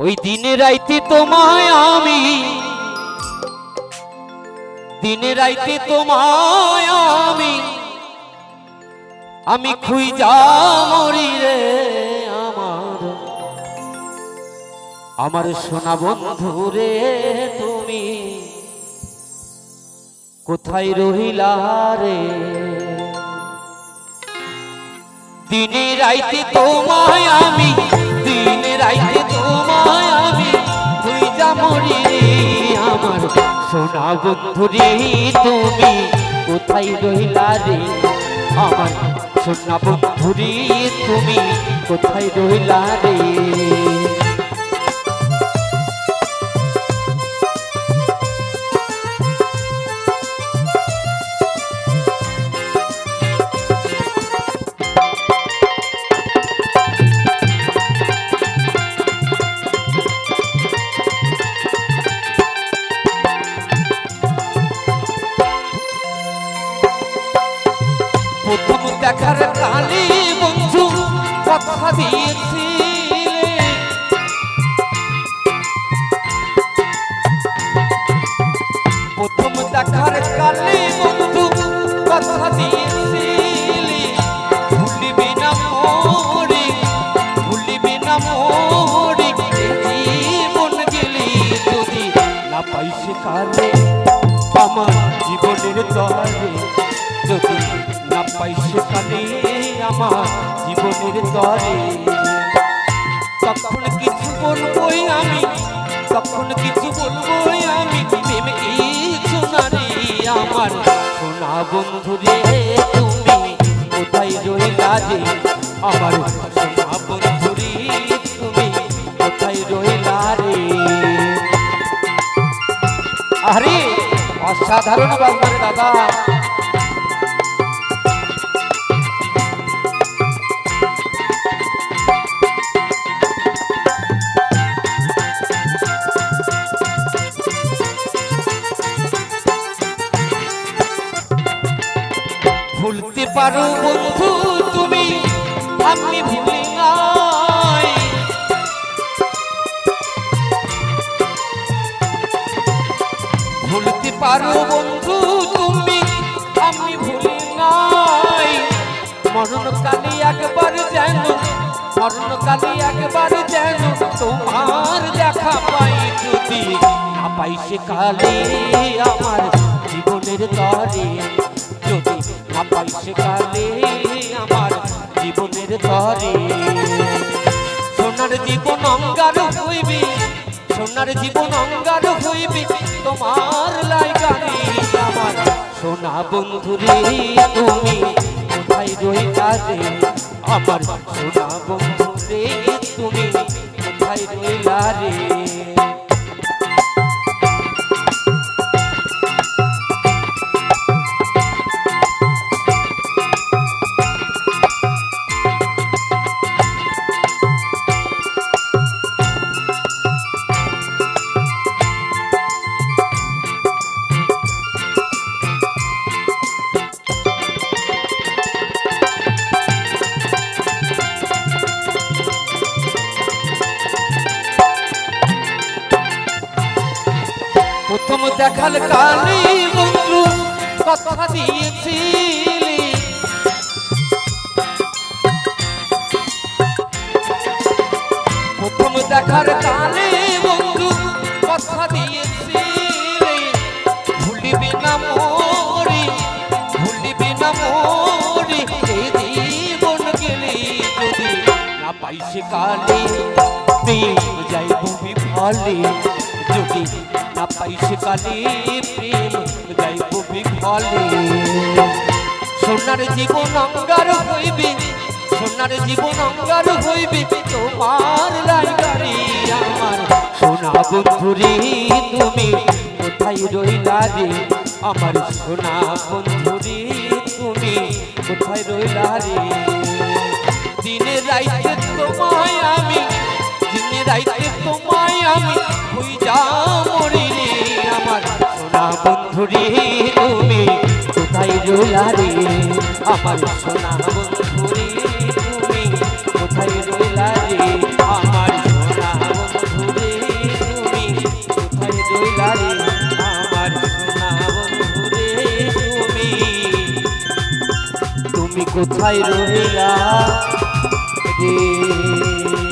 ওই দিনে রাইতে তোমায় আমি, দিনে রাইতে তোমায় আমি আমি খুই যা মরি রে আমার। আমার সোনা বন্ধু রে তুমি, কোথায় রহিলা রে? দিনে রাইতে তোমায় আমি, দিনে রাইতে সোনা বন্ধু রে তুমি কোথায় রহিলা রে? আমার সোনা বন্ধু রে তুমি কোথায় রহিলা রে? কথা দিয়েছিলে। প্রথম দেখার কালী বন্ধু কথা দিয়েছিলে। ভুলিবি না মোরে, ভুলিবি না মোরে জীবন গেলি যদি না পাইছে কালে আমার জীবনের তরে যদি না পাই সেখানে আমার জীবনের তরে। তখন কিছু বলবোই আমি, তখন কিছু বলবোই আমি আমার সোনা বন্ধু রে, তুমি কোথায় আমার সোনা বন্ধু রে, তুমি কোথায় আরে অসাধারণ বাংলার দাদা। ভুলতে পারো বন্ধু তুমি, আমি ভুলি নাই। ভুলতে পারো বন্ধু তুমি, আমি ভুলি নাই। মরণ কালি একবার যেন, মরণ কালি একবার যেন তোমার দেখা পাই যদি। না পাই সে কালে আমার জীবনের তরে যদি না পাই সে কালে আমার জীবনের তরে। সোনার জীবন অঙ্গার হইবে, সোনার জীবন অঙ্গার হইবে, তোমার লাইগানি আমার। সোনা বন্ধু রে, তুমি কোথায় রইলা রে? আমার সোনা বন্ধু রে, তুমি কোথায় রইলা রে? প্রথম দেখাল কালি বন্ধু কথা দিয়েছিলি। প্রথম দেখার কালে বন্ধু কথা দিয়েছিলি। ভুলিবি না মোরে, ভুলিবি না মোরে এই জীবন গেলে যদি না পাইছে কালে যাইব বিফলে যদি না পাইছে কালে প্রেম যাইব বিফলে। সোনার জীবন অঙ্গার হইবে, সোনার জীবন অঙ্গার হইবে তোমার লাইগারি আমার। সোনা বন্ধুরে, তুমি কোথায় রইলা রে? আমার সোনা বন্ধুরে, তুমি কোথায় রইলা রে? দিনে রাইতে তোমায় আমি, দিনে রাইতে তোমায় আমি হই যা মাধুরী তুমি কোথায় রোলারে আমার সোনা বন্ধুরী তুমি কোথায় রোলারে আমার সোনা বন্ধুরী তুমি কোথায় রোলারে আমার সোনা বন্ধুরী তুমি তুমি কোথায় রহিলা রে?